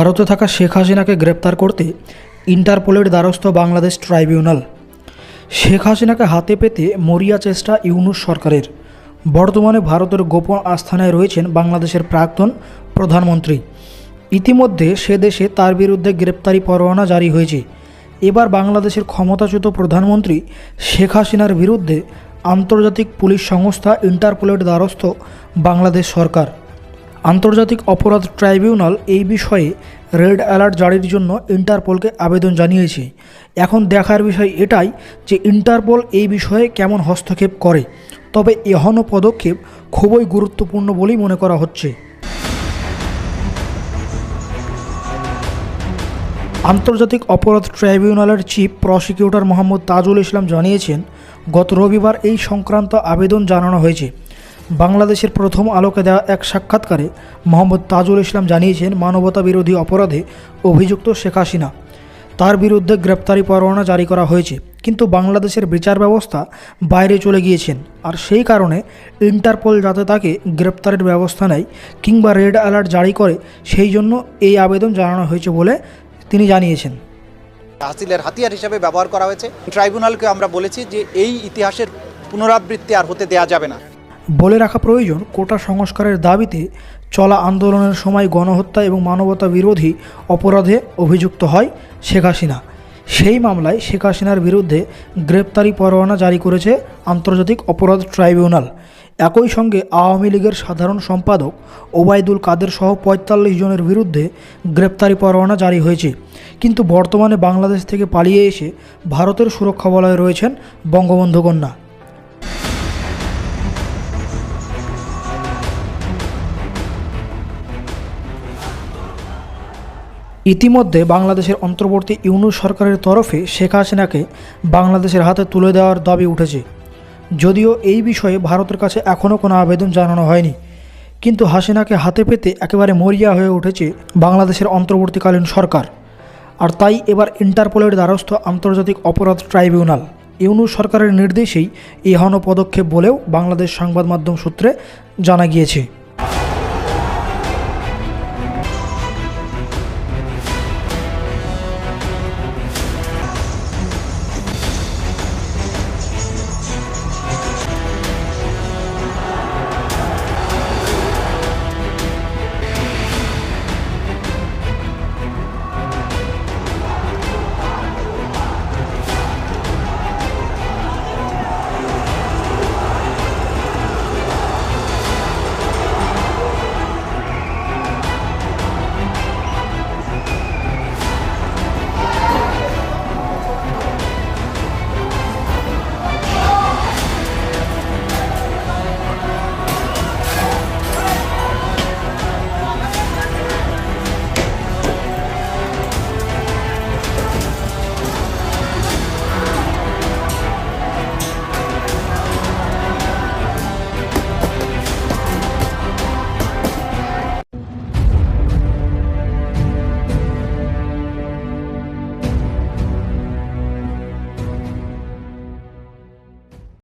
ভারতে থাকা শেখ হাসিনাকে গ্রেপ্তার করতে ইন্টারপোলের দ্বারস্থ বাংলাদেশ ট্রাইব্যুনাল। শেখ হাসিনাকে হাতে পেতে মরিয়া চেষ্টা ইউনুস সরকারের। বর্তমানে ভারতের গোপন আস্থানায় রয়েছেন বাংলাদেশের প্রাক্তন প্রধানমন্ত্রী। ইতিমধ্যে সে দেশে তার বিরুদ্ধে গ্রেপ্তারি পরোয়ানা জারি হয়েছে। এবার বাংলাদেশের ক্ষমতাচ্যুত প্রধানমন্ত্রী শেখ হাসিনার বিরুদ্ধে আন্তর্জাতিক পুলিশ সংস্থা ইন্টারপোলের দ্বারস্থ বাংলাদেশ সরকার। আন্তর্জাতিক অপরাধ ট্রাইব্যুনাল এই বিষয়ে রেড অ্যালার্ট জারির জন্য ইন্টারপোলকে আবেদন জানিয়েছে। এখন দেখার বিষয় এটাই যে ইন্টারপোল এই বিষয়ে কেমন হস্তক্ষেপ করে। তবে এহন পদক্ষেপ খুবই গুরুত্বপূর্ণ বলেই মনে করা হচ্ছে। আন্তর্জাতিক অপরাধ ট্রাইব্যুনালের চিফ প্রসিকিউটর মোহাম্মদ তাজুল ইসলাম জানিয়েছেন, গত রবিবার এই সংক্রান্ত আবেদন জানানো হয়েছে। বাংলাদেশের প্রথম আলোকে দেওয়া এক সাক্ষাৎকারে মোহাম্মদ তাজুল ইসলাম জানিয়েছেন মানবতা বিরোধী অপরাধে অভিযুক্ত শেখ হাসিনা। তার বিরুদ্ধে গ্রেপ্তারি পরোয়ানা জারি করা হয়েছে, কিন্তু বাংলাদেশের বিচার ব্যবস্থা বাইরে চলে গিয়েছেন। আর সেই কারণে ইন্টারপোল যাতে তাকে গ্রেপ্তারের ব্যবস্থা নেয় কিংবা রেড অ্যালার্ট জারি করে, সেই জন্য এই আবেদন জানানো হয়েছে বলে তিনি জানিয়েছেন। হাসিলের হাতিয়ার হিসেবে ব্যবহার করা হয়েছে। ট্রাইব্যুনালকে আমরা বলেছি যে এই ইতিহাসের পুনরাবৃত্তি আর হতে দেয়া যাবে না। বলে রাখা প্রয়োজন, কোটা সংস্কারের দাবিতে চলা আন্দোলনের সময় গণহত্যা এবং মানবতা বিরোধী অপরাধে অভিযুক্ত হয় শেখ হাসিনা। সেই মামলায় শেখ হাসিনার বিরুদ্ধে গ্রেপ্তারি পরোয়ানা জারি করেছে আন্তর্জাতিক অপরাধ ট্রাইব্যুনাল। একই সঙ্গে আওয়ামী লীগের সাধারণ সম্পাদক ওবায়দুল কাদের সহ পঁয়তাল্লিশ জনের বিরুদ্ধে গ্রেপ্তারি পরোয়ানা জারি হয়েছে। কিন্তু বর্তমানে বাংলাদেশ থেকে পালিয়ে এসে ভারতের সুরক্ষা বলয়ে রয়েছেন বঙ্গবন্ধু কন্যা। ইতিমধ্যে বাংলাদেশের অন্তর্বর্তী ইউনুস সরকারের তরফে শেখ হাসিনাকে বাংলাদেশের হাতে তুলে দেওয়ার দাবি উঠেছে। যদিও এই বিষয়ে ভারতের কাছে এখনও কোনো আবেদন জানানো হয়নি। কিন্তু হাসিনাকে হাতে পেতে একেবারে মরিয়া হয়ে উঠেছে বাংলাদেশের অন্তর্বর্তীকালীন সরকার। আর তাই এবার ইন্টারপোলের দ্বারস্থ আন্তর্জাতিক অপরাধ ট্রাইব্যুনাল। ইউনুস সরকারের নির্দেশেই এহন পদক্ষেপ বলেও বাংলাদেশ সংবাদ মাধ্যম সূত্রে জানা গিয়েছে।